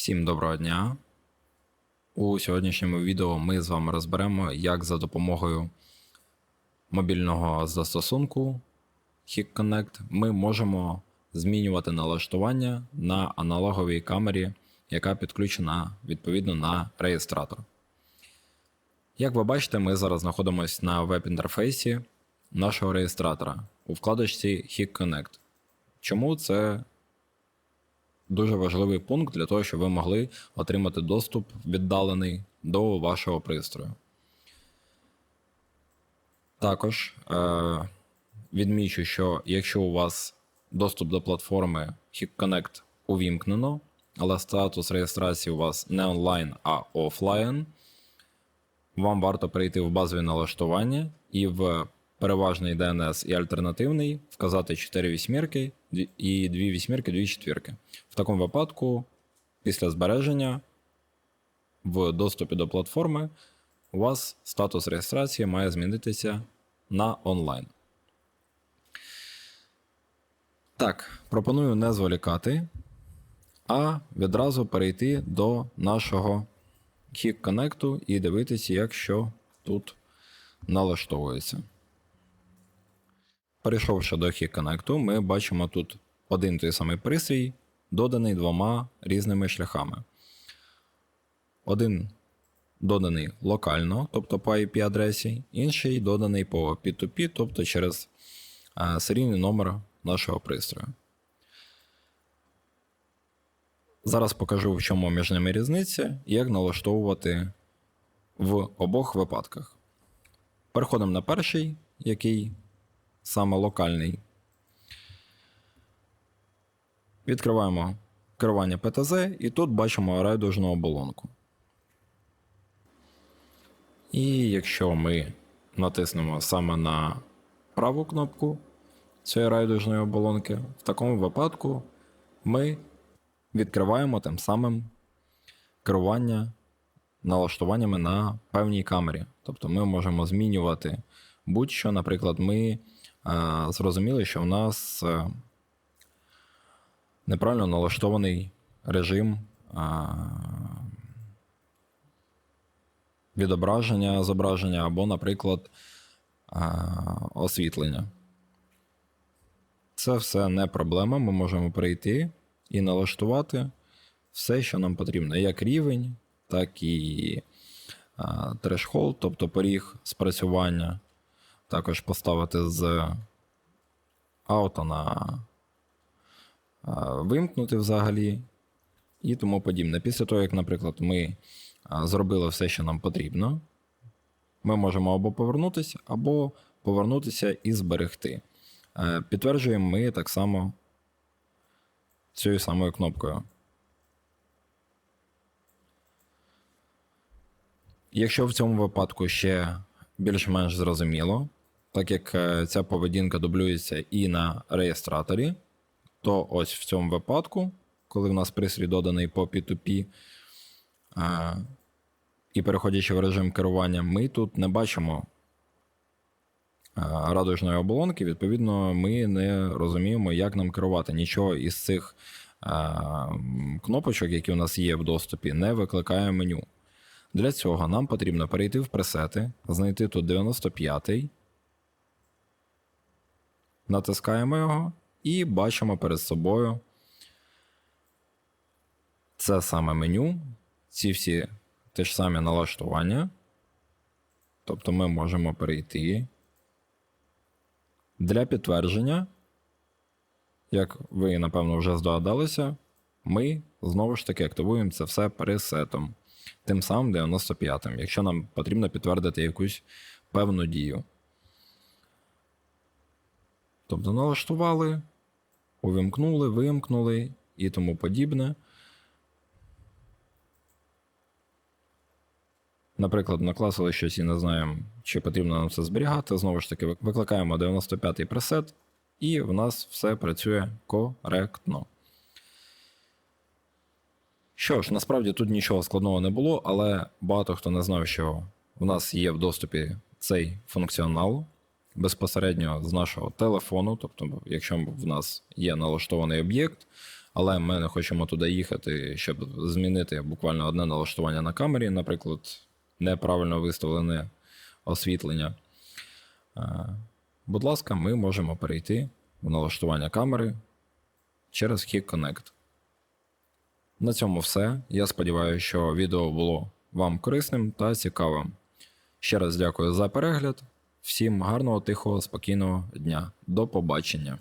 Всім доброго дня. У сьогоднішньому відео ми з вами розберемо, як за допомогою мобільного застосунку Hik Connect ми можемо змінювати налаштування на аналоговій камері, яка підключена відповідно на реєстратор. Як ви бачите, ми зараз знаходимося на веб-інтерфейсі нашого реєстратора у вкладочці Hik Connect. Чому це дуже важливий пункт для того, щоб ви могли отримати доступ віддалений до вашого пристрою. Також е, відмічу, що якщо у вас доступ до платформи Hik Connect увімкнено, але статус реєстрації у вас не онлайн, а офлайн, вам варто перейти в базові налаштування і в переважний DNS і альтернативний вказати 4 вісьмірки і 2 вісьмірки, 2 четвірки. В такому випадку, після збереження в доступі до платформи, у вас статус реєстрації має змінитися на онлайн. Так, пропоную не зволікати, а відразу перейти до нашого Hik Connect і дивитися, як що тут налаштовується. Перейшовши до Hik Connect, ми бачимо тут один той самий пристрій, доданий двома різними шляхами. Один доданий локально, тобто по IP-адресі, інший доданий по P2P, тобто через серійний номер нашого пристрою. Зараз покажу, в чому між ними різниця і як налаштовувати в обох випадках. Переходимо на перший, який саме локальний. Відкриваємо керування ПТЗ, і тут бачимо райдужну оболонку. І якщо ми натиснемо саме на праву кнопку цієї райдужної оболонки, в такому випадку ми відкриваємо тим самим керування налаштуваннями на певній камері. Тобто ми можемо змінювати будь-що. Наприклад, ми зрозуміли, що в нас е, неправильно налаштований режим е, відображення зображення або, наприклад, е, освітлення. Це все не проблема. Ми можемо прийти і налаштувати все, що нам потрібно, як рівень, так і трешхолд, тобто поріг спрацювання. Також поставити з ауто на вимкнути взагалі і тому подібне. Після того, як, наприклад, ми зробили все, що нам потрібно, ми можемо або повернутися, або повернутися і зберегти. Е, Підтверджуємо ми так само цією самою кнопкою. Якщо в цьому випадку ще більш-менш зрозуміло, так як е, ця поведінка дублюється і на реєстраторі, то ось в цьому випадку, коли в нас пристрій доданий по P2P, е, і переходячи в режим керування, ми тут не бачимо е, радужної оболонки, відповідно, ми не розуміємо, як нам керувати. Нічого із цих кнопочок, які у нас є в доступі, не викликає меню. Для цього нам потрібно перейти в пресети, знайти тут 95-й, натискаємо його і бачимо перед собою це саме меню, ці всі те ж самі налаштування. Тобто ми можемо перейти. Для підтвердження, як ви, напевно, вже здогадалися, ми знову ж таки активуємо це все пресетом тим самим 95-м, якщо нам потрібно підтвердити якусь певну дію. Тобто налаштували, увімкнули, вимкнули і тому подібне. Наприклад, накласили щось і не знаємо, чи потрібно нам це зберігати. Знову ж таки, викликаємо 95-й пресет, і в нас все працює коректно. Що ж, насправді тут нічого складного не було, але багато хто не знав, що в нас є в доступі цей функціонал. Безпосередньо з нашого телефону. Тобто, якщо в нас є налаштований об'єкт, але ми не хочемо туди їхати, щоб змінити буквально одне налаштування на камері, наприклад, неправильно виставлене освітлення. Е, Будь ласка, ми можемо перейти в налаштування камери через Kik Connect. На цьому все. Я сподіваюся, що відео було вам корисним та цікавим. Ще раз дякую за перегляд. Всім гарного, тихого, спокійного дня. До побачення.